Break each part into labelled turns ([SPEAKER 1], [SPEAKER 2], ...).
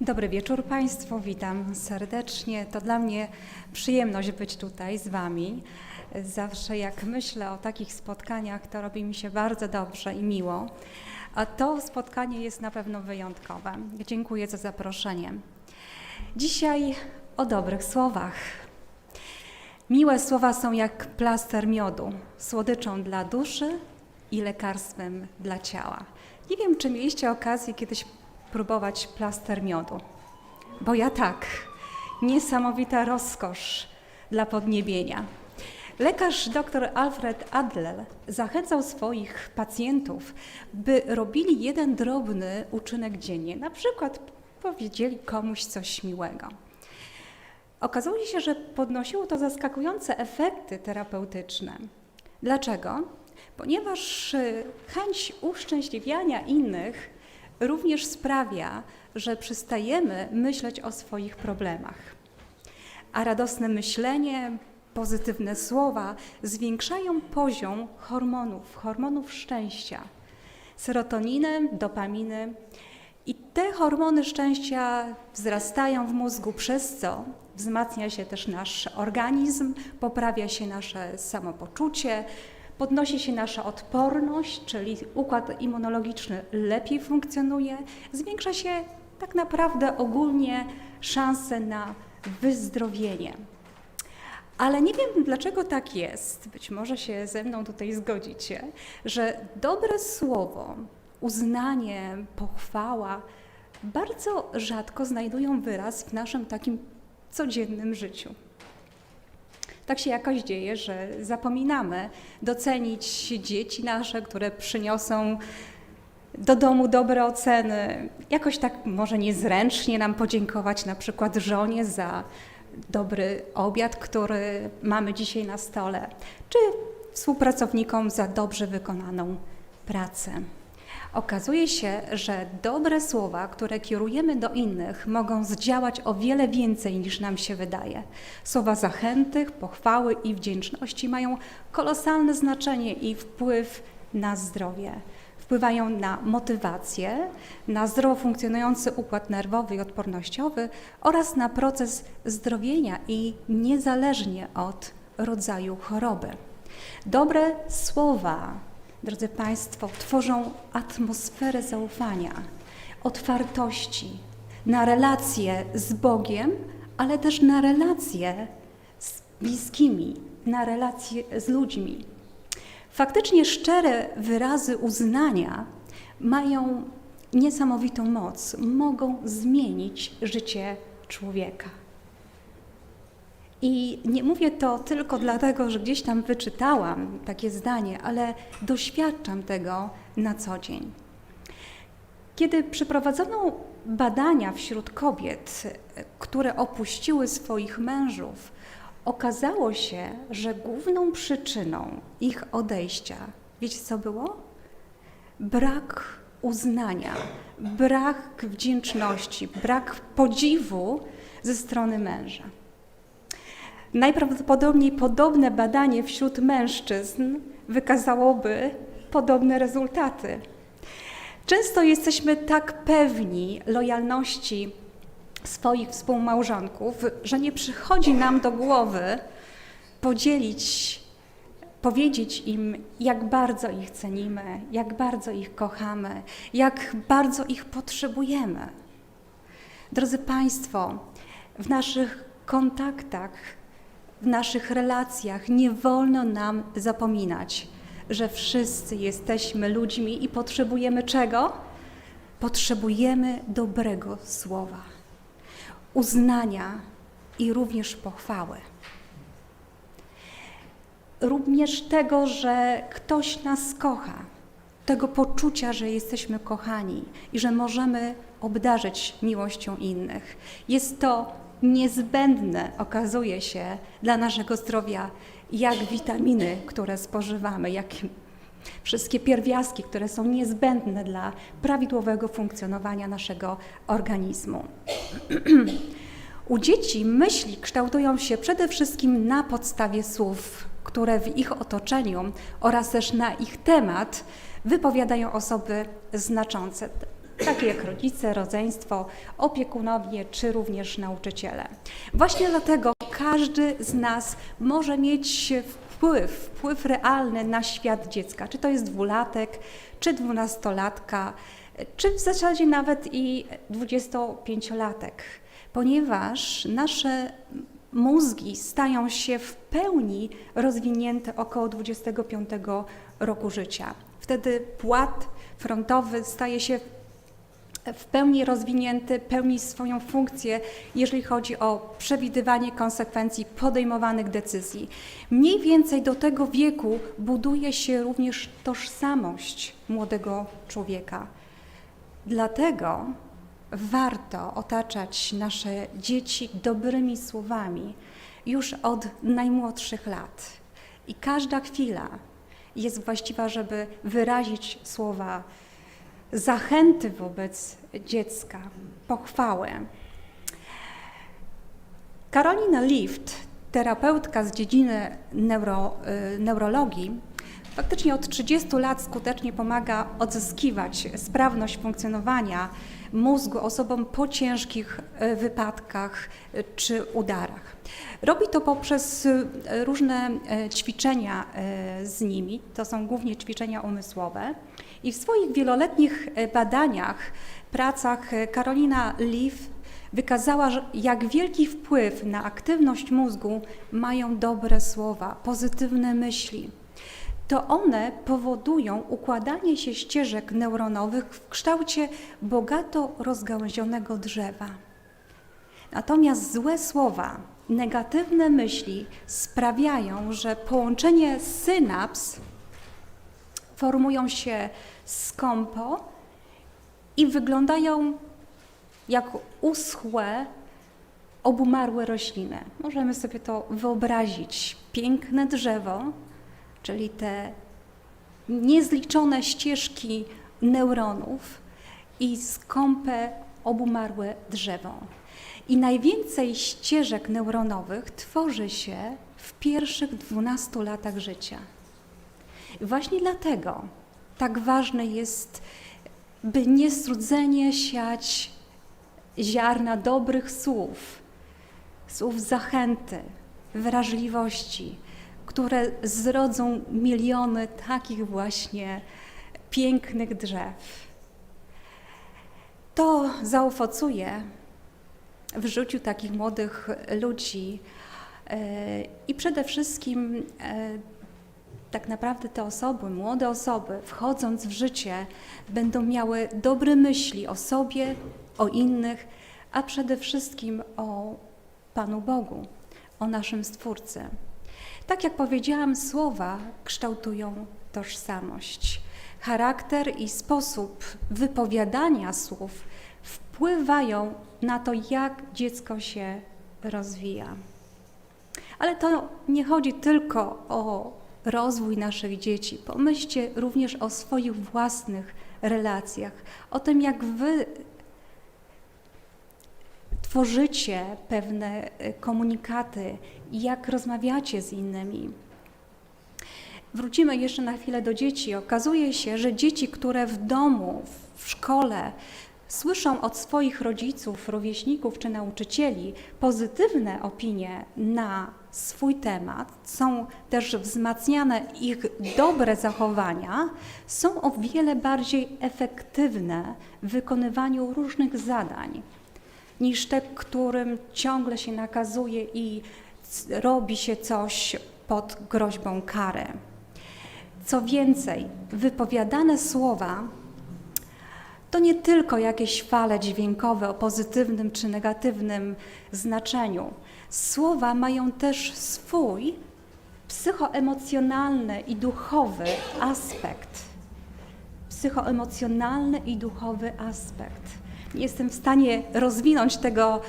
[SPEAKER 1] Dobry wieczór Państwu, witam serdecznie. To dla mnie przyjemność być tutaj z Wami. Zawsze jak myślę o takich spotkaniach, to robi mi się bardzo dobrze i miło. A to spotkanie jest na pewno wyjątkowe. Dziękuję za zaproszenie. Dzisiaj o dobrych słowach. Miłe słowa są jak plaster miodu, słodyczą dla duszy i lekarstwem dla ciała. Nie wiem, czy mieliście okazję kiedyś próbować plaster miodu, bo ja tak. Niesamowita rozkosz dla podniebienia. Lekarz dr Alfred Adler zachęcał swoich pacjentów, by robili jeden drobny uczynek dziennie, na przykład powiedzieli komuś coś miłego. Okazało się, że podnosiło to zaskakujące efekty terapeutyczne. Dlaczego? Ponieważ y, chęć uszczęśliwiania innych również sprawia, że przestajemy myśleć o swoich problemach. A radosne myślenie, pozytywne słowa zwiększają poziom hormonów, hormonów szczęścia, serotoniny, dopaminy. I te hormony szczęścia wzrastają w mózgu, przez co wzmacnia się też nasz organizm, poprawia się nasze samopoczucie, podnosi się nasza odporność, czyli układ immunologiczny lepiej funkcjonuje, zwiększa się tak naprawdę ogólnie szanse na wyzdrowienie. Ale nie wiem, dlaczego tak jest, być może się ze mną tutaj zgodzicie, że dobre słowo, uznanie, pochwała bardzo rzadko znajdują wyraz w naszym takim codziennym życiu. Tak się jakoś dzieje, że zapominamy docenić dzieci nasze, które przyniosą do domu dobre oceny. Jakoś tak może niezręcznie nam podziękować na przykład żonie za dobry obiad, który mamy dzisiaj na stole, czy współpracownikom za dobrze wykonaną pracę. Okazuje się, że dobre słowa, które kierujemy do innych, mogą zdziałać o wiele więcej niż nam się wydaje. Słowa zachęty, pochwały i wdzięczności mają kolosalne znaczenie i wpływ na zdrowie. Wpływają na motywację, na zdrowo funkcjonujący układ nerwowy i odpornościowy oraz na proces zdrowienia i niezależnie od rodzaju choroby. Dobre słowa drodzy Państwo, tworzą atmosferę zaufania, otwartości na relacje z Bogiem, ale też na relacje z bliskimi, na relacje z ludźmi. Faktycznie szczere wyrazy uznania mają niesamowitą moc, mogą zmienić życie człowieka. I nie mówię to tylko dlatego, że gdzieś tam wyczytałam takie zdanie, ale doświadczam tego na co dzień. Kiedy przeprowadzono badania wśród kobiet, które opuściły swoich mężów, okazało się, że główną przyczyną ich odejścia, wiecie co było? Brak uznania, brak wdzięczności, brak podziwu ze strony męża. Najprawdopodobniej podobne badanie wśród mężczyzn wykazałoby podobne rezultaty. Często jesteśmy tak pewni lojalności swoich współmałżonków, że nie przychodzi nam do głowy podzielić, powiedzieć im, jak bardzo ich cenimy, jak bardzo ich kochamy, jak bardzo ich potrzebujemy. Drodzy Państwo, w naszych kontaktach w naszych relacjach nie wolno nam zapominać, że wszyscy jesteśmy ludźmi i potrzebujemy czego? Potrzebujemy dobrego słowa, uznania i również pochwały. Również tego, że ktoś nas kocha, tego poczucia, że jesteśmy kochani i że możemy obdarzyć miłością innych. Jest to niezbędne okazuje się dla naszego zdrowia, jak witaminy, które spożywamy, jak wszystkie pierwiastki, które są niezbędne dla prawidłowego funkcjonowania naszego organizmu. U dzieci myśli kształtują się przede wszystkim na podstawie słów, które w ich otoczeniu oraz też na ich temat wypowiadają osoby znaczące. Takie jak rodzice, rodzeństwo, opiekunowie czy również nauczyciele. Właśnie dlatego każdy z nas może mieć wpływ, wpływ realny na świat dziecka, czy to jest dwulatek, czy dwunastolatka, czy w zasadzie nawet i 25-latek, ponieważ nasze mózgi stają się w pełni rozwinięte około 25 roku życia. Wtedy płat frontowy staje się w pełni rozwinięty, pełni swoją funkcję, jeżeli chodzi o przewidywanie konsekwencji podejmowanych decyzji. Mniej więcej do tego wieku buduje się również tożsamość młodego człowieka. Dlatego warto otaczać nasze dzieci dobrymi słowami już od najmłodszych lat. I każda chwila jest właściwa, żeby wyrazić słowa zachęty wobec dziecka, pochwałę. Karolina Lift, terapeutka z dziedziny neuro, y, neurologii, faktycznie od 30 lat skutecznie pomaga odzyskiwać sprawność funkcjonowania mózgu osobom po ciężkich y, wypadkach y, czy udarach. Robi to poprzez różne ćwiczenia z nimi, to są głównie ćwiczenia umysłowe. I w swoich wieloletnich badaniach, pracach Karolina Leaf wykazała, jak wielki wpływ na aktywność mózgu mają dobre słowa, pozytywne myśli. To one powodują układanie się ścieżek neuronowych w kształcie bogato rozgałęzionego drzewa. Natomiast złe słowa, negatywne myśli sprawiają, że połączenie synaps formują się skąpo i wyglądają jak uschłe, obumarłe rośliny. Możemy sobie to wyobrazić. Piękne drzewo, czyli te niezliczone ścieżki neuronów i skąpe, obumarłe drzewo. I najwięcej ścieżek neuronowych tworzy się w pierwszych 12 latach życia. Właśnie dlatego tak ważne jest, by niestrudzenie siać ziarna dobrych słów, słów zachęty, wrażliwości, które zrodzą miliony takich właśnie pięknych drzew. To zaowocuje w życiu takich młodych ludzi e, i przede wszystkim e, tak naprawdę te osoby, młode osoby, wchodząc w życie, będą miały dobre myśli o sobie, o innych, a przede wszystkim o Panu Bogu, o naszym Stwórcy. Tak jak powiedziałam, słowa kształtują tożsamość. Charakter i sposób wypowiadania słów wpływają na to, jak dziecko się rozwija. Ale to nie chodzi tylko o rozwój naszych dzieci. Pomyślcie również o swoich własnych relacjach, o tym, jak wy tworzycie pewne e, komunikaty, jak rozmawiacie z innymi. Wrócimy jeszcze na chwilę do dzieci. Okazuje się, że dzieci, które w domu, w szkole słyszą od swoich rodziców, rówieśników czy nauczycieli pozytywne opinie na swój temat, są też wzmacniane ich dobre zachowania, są o wiele bardziej efektywne w wykonywaniu różnych zadań niż te, którym ciągle się nakazuje i robi się coś pod groźbą kary. Co więcej, wypowiadane słowa to nie tylko jakieś fale dźwiękowe o pozytywnym czy negatywnym znaczeniu. Słowa mają też swój psychoemocjonalny i duchowy aspekt. Psychoemocjonalny i duchowy aspekt. Nie jestem w stanie rozwinąć tego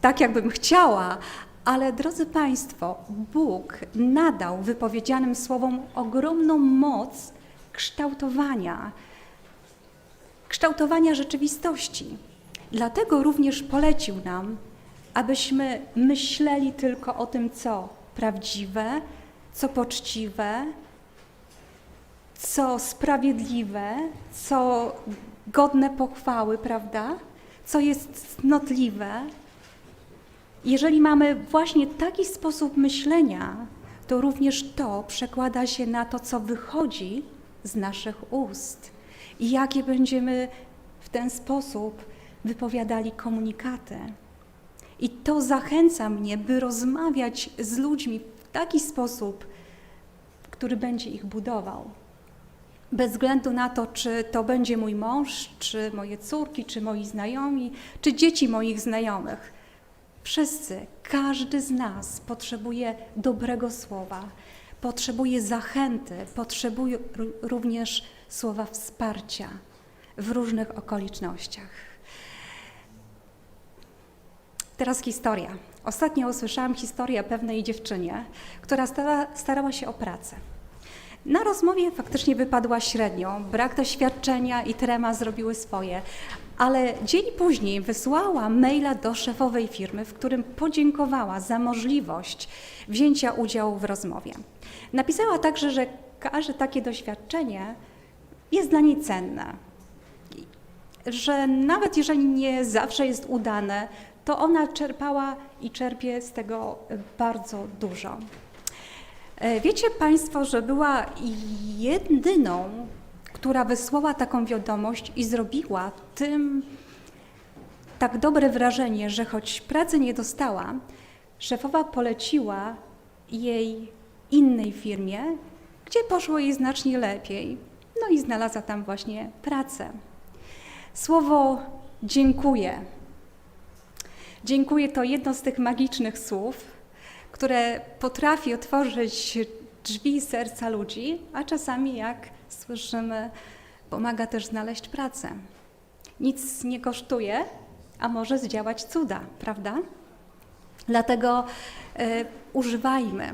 [SPEAKER 1] tak, jakbym chciała, ale drodzy Państwo, Bóg nadał wypowiedzianym słowom ogromną moc kształtowania, kształtowania rzeczywistości. Dlatego również polecił nam, abyśmy myśleli tylko o tym, co prawdziwe, co poczciwe, co sprawiedliwe, co godne pochwały, prawda? Co jest cnotliwe. Jeżeli mamy właśnie taki sposób myślenia, to również to przekłada się na to, co wychodzi z naszych ust i jakie będziemy w ten sposób wypowiadali komunikaty. I to zachęca mnie, by rozmawiać z ludźmi w taki sposób, który będzie ich budował. Bez względu na to, czy to będzie mój mąż, czy moje córki, czy moi znajomi, czy dzieci moich znajomych. Wszyscy, każdy z nas potrzebuje dobrego słowa, potrzebuje zachęty, potrzebuje również słowa wsparcia w różnych okolicznościach. Teraz historia. Ostatnio usłyszałam historię pewnej dziewczynie, która stara, starała się o pracę. Na rozmowie faktycznie wypadła średnio, brak doświadczenia i trema zrobiły swoje, ale dzień później wysłała maila do szefowej firmy, w którym podziękowała za możliwość wzięcia udziału w rozmowie. Napisała także, że każde takie doświadczenie jest dla niej cenne, że nawet jeżeli nie zawsze jest udane, to ona czerpała i czerpie z tego bardzo dużo. E, wiecie Państwo, że była jedyną, która wysłała taką wiadomość i zrobiła tym tak dobre wrażenie, że choć pracy nie dostała, szefowa poleciła jej innej firmie, gdzie poszło jej znacznie lepiej. No i znalazła tam właśnie pracę. Słowo dziękuję. Dziękuję to jedno z tych magicznych słów, które potrafi otworzyć drzwi serca ludzi, a czasami, jak słyszymy, pomaga też znaleźć pracę. Nic nie kosztuje, a może zdziałać cuda, prawda? Dlatego y, używajmy,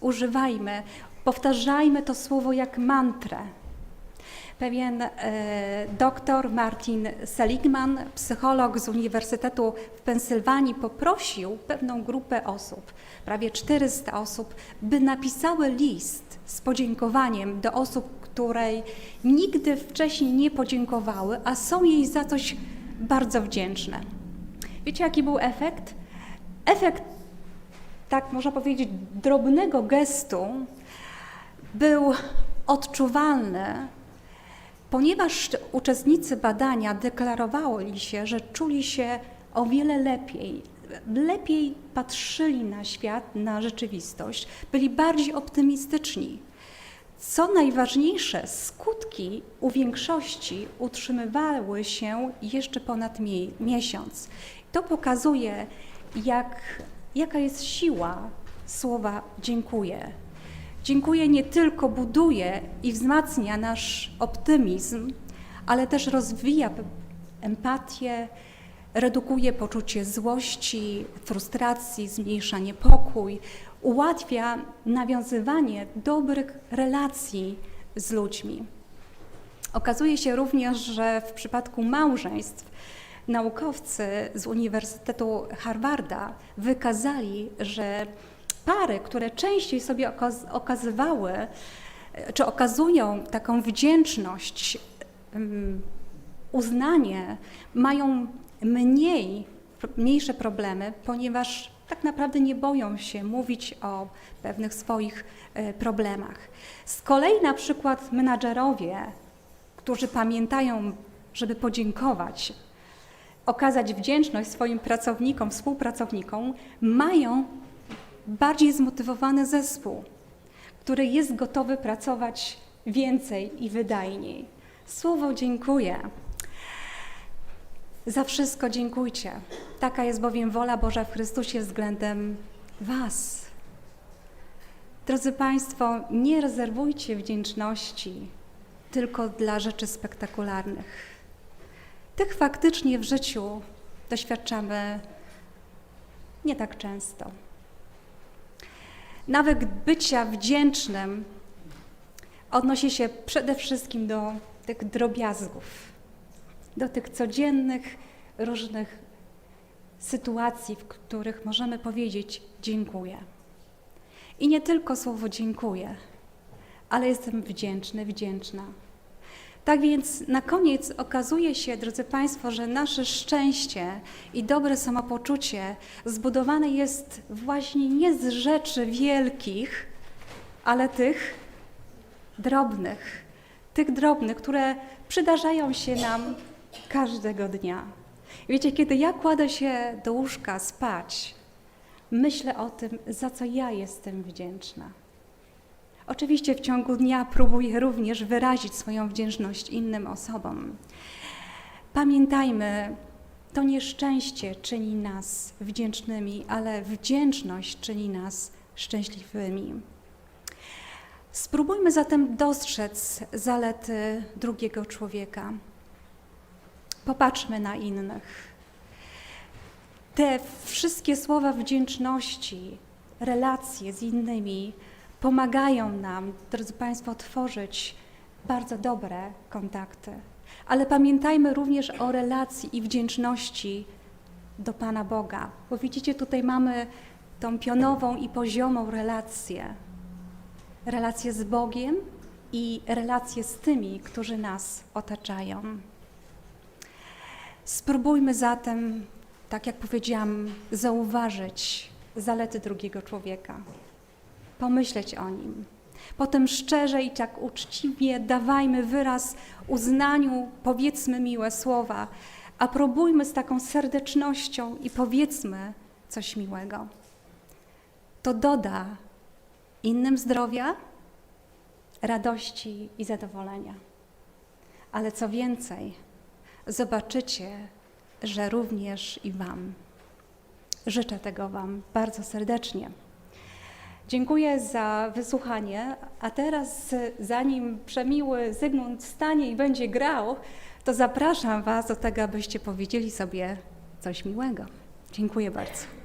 [SPEAKER 1] używajmy, powtarzajmy to słowo jak mantrę. Pewien e, doktor Martin Seligman, psycholog z Uniwersytetu w Pensylwanii, poprosił pewną grupę osób, prawie 400 osób, by napisały list z podziękowaniem do osób, której nigdy wcześniej nie podziękowały, a są jej za coś bardzo wdzięczne. Wiecie, jaki był efekt? Efekt, tak można powiedzieć, drobnego gestu był odczuwalny ponieważ uczestnicy badania deklarowali się, że czuli się o wiele lepiej, lepiej patrzyli na świat, na rzeczywistość, byli bardziej optymistyczni. Co najważniejsze, skutki u większości utrzymywały się jeszcze ponad miesiąc. To pokazuje, jak, jaka jest siła słowa dziękuję. Dziękuję nie tylko buduje i wzmacnia nasz optymizm, ale też rozwija empatię, redukuje poczucie złości, frustracji, zmniejsza niepokój, ułatwia nawiązywanie dobrych relacji z ludźmi. Okazuje się również, że w przypadku małżeństw naukowcy z Uniwersytetu Harvarda wykazali, że pary, które częściej sobie okazywały, czy okazują taką wdzięczność, uznanie, mają mniej, mniejsze problemy, ponieważ tak naprawdę nie boją się mówić o pewnych swoich e, problemach. Z kolei na przykład menadżerowie, którzy pamiętają, żeby podziękować, okazać wdzięczność swoim pracownikom, współpracownikom, mają bardziej zmotywowany zespół, który jest gotowy pracować więcej i wydajniej. Słowo dziękuję. Za wszystko dziękujcie. Taka jest bowiem wola Boża w Chrystusie względem Was. Drodzy Państwo, nie rezerwujcie wdzięczności tylko dla rzeczy spektakularnych. Tych faktycznie w życiu doświadczamy nie tak często. Nawyk bycia wdzięcznym odnosi się przede wszystkim do tych drobiazgów, do tych codziennych, różnych sytuacji, w których możemy powiedzieć dziękuję. I nie tylko słowo dziękuję, ale jestem wdzięczny, wdzięczna. Tak więc na koniec okazuje się, drodzy Państwo, że nasze szczęście i dobre samopoczucie zbudowane jest właśnie nie z rzeczy wielkich, ale tych drobnych, tych drobnych, które przydarzają się nam każdego dnia. Wiecie, kiedy ja kładę się do łóżka spać, myślę o tym, za co ja jestem wdzięczna. Oczywiście w ciągu dnia próbuję również wyrazić swoją wdzięczność innym osobom. Pamiętajmy, to nieszczęście czyni nas wdzięcznymi, ale wdzięczność czyni nas szczęśliwymi. Spróbujmy zatem dostrzec zalety drugiego człowieka. Popatrzmy na innych. Te wszystkie słowa wdzięczności, relacje z innymi pomagają nam, drodzy Państwo, tworzyć bardzo dobre kontakty. Ale pamiętajmy również o relacji i wdzięczności do Pana Boga, bo widzicie, tutaj mamy tą pionową i poziomą relację. Relację z Bogiem i relację z tymi, którzy nas otaczają. Spróbujmy zatem, tak jak powiedziałam, zauważyć zalety drugiego człowieka, pomyśleć o nim. Potem szczerze i tak uczciwie dawajmy wyraz uznaniu, powiedzmy miłe słowa, a próbujmy z taką serdecznością i powiedzmy coś miłego. To doda innym zdrowia, radości i zadowolenia. Ale co więcej, zobaczycie, że również i Wam. Życzę tego Wam bardzo serdecznie. Dziękuję za wysłuchanie, a teraz zanim przemiły Zygmunt stanie i będzie grał, to zapraszam Was do tego, abyście powiedzieli sobie coś miłego. Dziękuję bardzo.